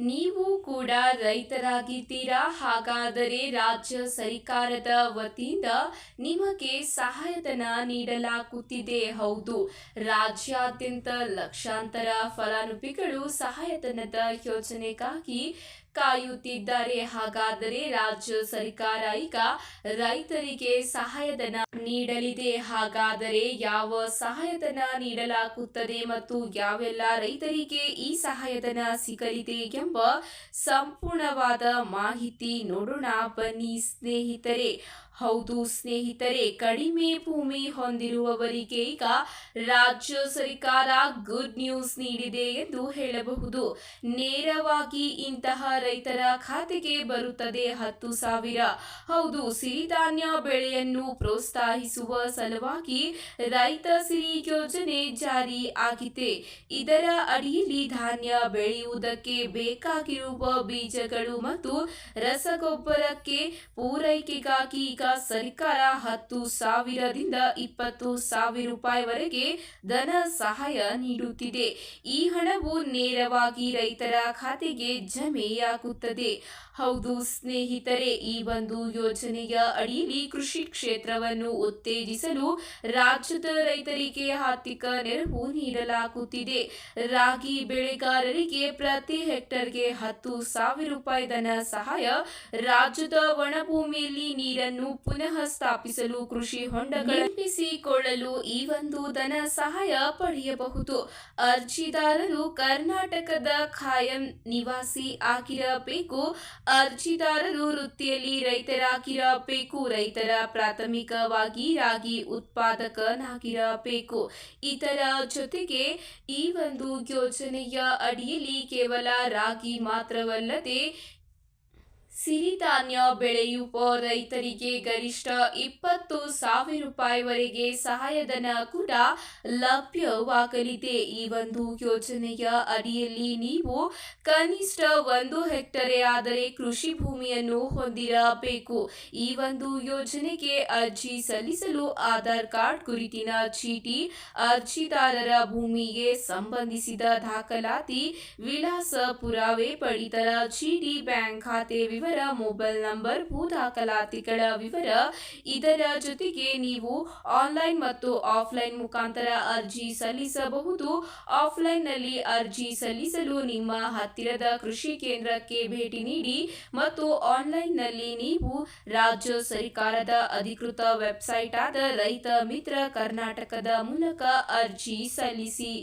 ನೀವು ಕೂಡ ರೈತರಾಗಿದ್ದೀರಾ? ಹಾಗಾದರೆ ರಾಜ್ಯ ಸರ್ಕಾರದ ವತಿಯಿಂದ ನಿಮಗೆ ಸಹಾಯಧನ ನೀಡಲಾಗುತ್ತಿದೆ. ಹೌದು, ರಾಜ್ಯಾದ್ಯಂತ ಲಕ್ಷಾಂತರ ಫಲಾನುಭವಿಗಳು ಸಹಾಯಧನದ ಯೋಜನೆಗಾಗಿ ಕಾಯುತ್ತಿದ್ದಾರೆ. ಹಾಗಾದರೆ ರಾಜ್ಯ ಸರ್ಕಾರ ಈಗ ರೈತರಿಗೆ ಸಹಾಯಧನ ನೀಡಲಿದೆ. ಹಾಗಾದರೆ ಯಾವ ಸಹಾಯಧನ ನೀಡಲಾಗುತ್ತದೆ ಮತ್ತು ಯಾವೆಲ್ಲ ರೈತರಿಗೆ ಈ ಸಹಾಯಧನ ಸಿಗಲಿದೆ ಎಂಬ ಸಂಪೂರ್ಣವಾದ ಮಾಹಿತಿ ನೋಡೋಣ ಬನ್ನಿ ಸ್ನೇಹಿತರೆ. ಹೌದು ಸ್ನೇಹಿತರೆ, ಕಡಿಮೆ ಭೂಮಿ ಹೊಂದಿರುವವರಿಗೆ ಈಗ ರಾಜ್ಯ ಸರ್ಕಾರ ಗುಡ್ ನ್ಯೂಸ್ ನೀಡಿದೆ ಎಂದು ಹೇಳಬಹುದು. ನೇರವಾಗಿ ಇಂತಹ ರೈತರ ಖಾತೆಗೆ ಬರುತ್ತದೆ ಹತ್ತು ಸಾವಿರ. ಹೌದು, ಸಿರಿಧಾನ್ಯ ಬೆಳೆಯನ್ನು ಪ್ರೋತ್ಸಾಹಿಸುವ ಸಲುವಾಗಿ ರೈತ ಸಿರಿ ಯೋಜನೆ ಜಾರಿ ಆಗಿದೆ. ಇದರ ಅಡಿಯಲ್ಲಿ ಧಾನ್ಯ ಬೆಳೆಯುವುದಕ್ಕೆ ಬೇಕಾಗಿರುವ ಬೀಜಗಳು ಮತ್ತು ರಸಗೊಬ್ಬರಕ್ಕೆ ಪೂರೈಕೆಗಾಗಿ ಈಗ ಸರ್ಕಾರ ಹತ್ತು ಸಾವಿರದಿಂದ ಇಪ್ಪತ್ತು ಸಾವಿರ ರೂಪಾಯಿವರೆಗೆ ಧನ ಸಹಾಯ ನೀಡುತ್ತಿದೆ. ಈ ಹಣವು ನೇರವಾಗಿ ರೈತರ ಖಾತೆಗೆ ಜಮೆಯಾಗುತ್ತದೆ. ಹೌದು ಸ್ನೇಹಿತರೆ, ಈ ಒಂದು ಯೋಜನೆಯ ಅಡಿಯಲ್ಲಿ ಕೃಷಿ ಕ್ಷೇತ್ರವನ್ನು ಉತ್ತೇಜಿಸಲು ರಾಜ್ಯದ ರೈತರಿಗೆ ಆರ್ಥಿಕ ನೆರವು ನೀಡಲಾಗುತ್ತಿದೆ. ರಾಗಿ ಬೆಳೆಗಾರರಿಗೆ ಪ್ರತಿ ಹೆಕ್ಟರ್ಗೆ ಹತ್ತು ಸಾವಿರ ರೂಪಾಯಿ ಧನ ಸಹಾಯ, ರಾಜ್ಯದ ಒಣಭೂಮಿಯಲ್ಲಿ ನೀರನ್ನು ಪುನಃ ಸ್ಥಾಪಿಸಲು ಕೃಷಿ ಹೊಂಡಗಳ ನಿರ್ಮಿಸಿಕೊಳ್ಳಲು ಈ ಒಂದು ಧನ ಸಹಾಯ ಪಡೆಯಬಹುದು. ಅರ್ಜಿದಾರರು ಕರ್ನಾಟಕದ ಖಾಯಂ ನಿವಾಸಿ ಆಗಿರಬೇಕು. ಅರ್ಜಿದಾರರು ವೃತ್ತಿಯಲ್ಲಿ ರೈತರಾಗಿರಬೇಕು. ರೈತರ ಪ್ರಾಥಮಿಕವಾಗಿ ರಾಗಿ ಉತ್ಪಾದಕನಾಗಿರಬೇಕು. ಇದರ ಜೊತೆಗೆ ಈ ಒಂದು ಯೋಜನೆಯ ಅಡಿಯಲ್ಲಿ ಕೇವಲ ರಾಗಿ ಮಾತ್ರವಲ್ಲದೆ ಸಿರಿಧಾನ್ಯ ಬೆಳೆಯುವ ರೈತರಿಗೆ ಗರಿಷ್ಠ ಇಪ್ಪತ್ತು ಸಾವಿರ ರೂಪಾಯಿವರೆಗೆ ಸಹಾಯಧನ ಕೂಡ ಲಭ್ಯವಾಗಲಿದೆ. ಈ ಒಂದು ಯೋಜನೆಯ ಅಡಿಯಲ್ಲಿ ನೀವು ಕನಿಷ್ಠ ಒಂದು ಹೆಕ್ಟರೆ ಆದರೆ ಕೃಷಿ ಭೂಮಿಯನ್ನು ಹೊಂದಿರಬೇಕು. ಈ ಒಂದು ಯೋಜನೆಗೆ ಅರ್ಜಿ ಸಲ್ಲಿಸಲು ಆಧಾರ್ ಕಾರ್ಡ್, ಗುರುತಿನ ಚೀಟಿ, ಅರ್ಜಿದಾರರ ಭೂಮಿಗೆ ಸಂಬಂಧಿಸಿದ ದಾಖಲಾತಿ, ವಿಳಾಸ, ಪುರಾವೆ, ಪಡಿತರ ಚೀಟಿ ಬ್ಯಾಂಕ್ ಖಾತೆ ವಿವರ ಮೊಬೈಲ್ ನಂಬರ್ ಭೂ ದಾಖಲಾತಿಗಳ ವಿವರ. ಇದರ ಜೊತೆಗೆ ನೀವು ಆನ್ಲೈನ್ ಮತ್ತು ಆಫ್ಲೈನ್ ಮುಖಾಂತರ ಅರ್ಜಿ ಸಲ್ಲಿಸಬಹುದು. ಆಫ್ಲೈನ್ನಲ್ಲಿ ಅರ್ಜಿ ಸಲ್ಲಿಸಲು ನಿಮ್ಮ ಹತ್ತಿರದ ಕೃಷಿ ಕೇಂದ್ರಕ್ಕೆ ಭೇಟಿ ನೀಡಿ ಮತ್ತು ಆನ್ಲೈನ್ನಲ್ಲಿ ನೀವು ರಾಜ್ಯ ಸರ್ಕಾರದ ಅಧಿಕೃತ ವೆಬ್ಸೈಟ್ ಆದ ರೈತ ಮಿತ್ರ ಕರ್ನಾಟಕದ ಮೂಲಕ ಅರ್ಜಿ ಸಲ್ಲಿಸಿ.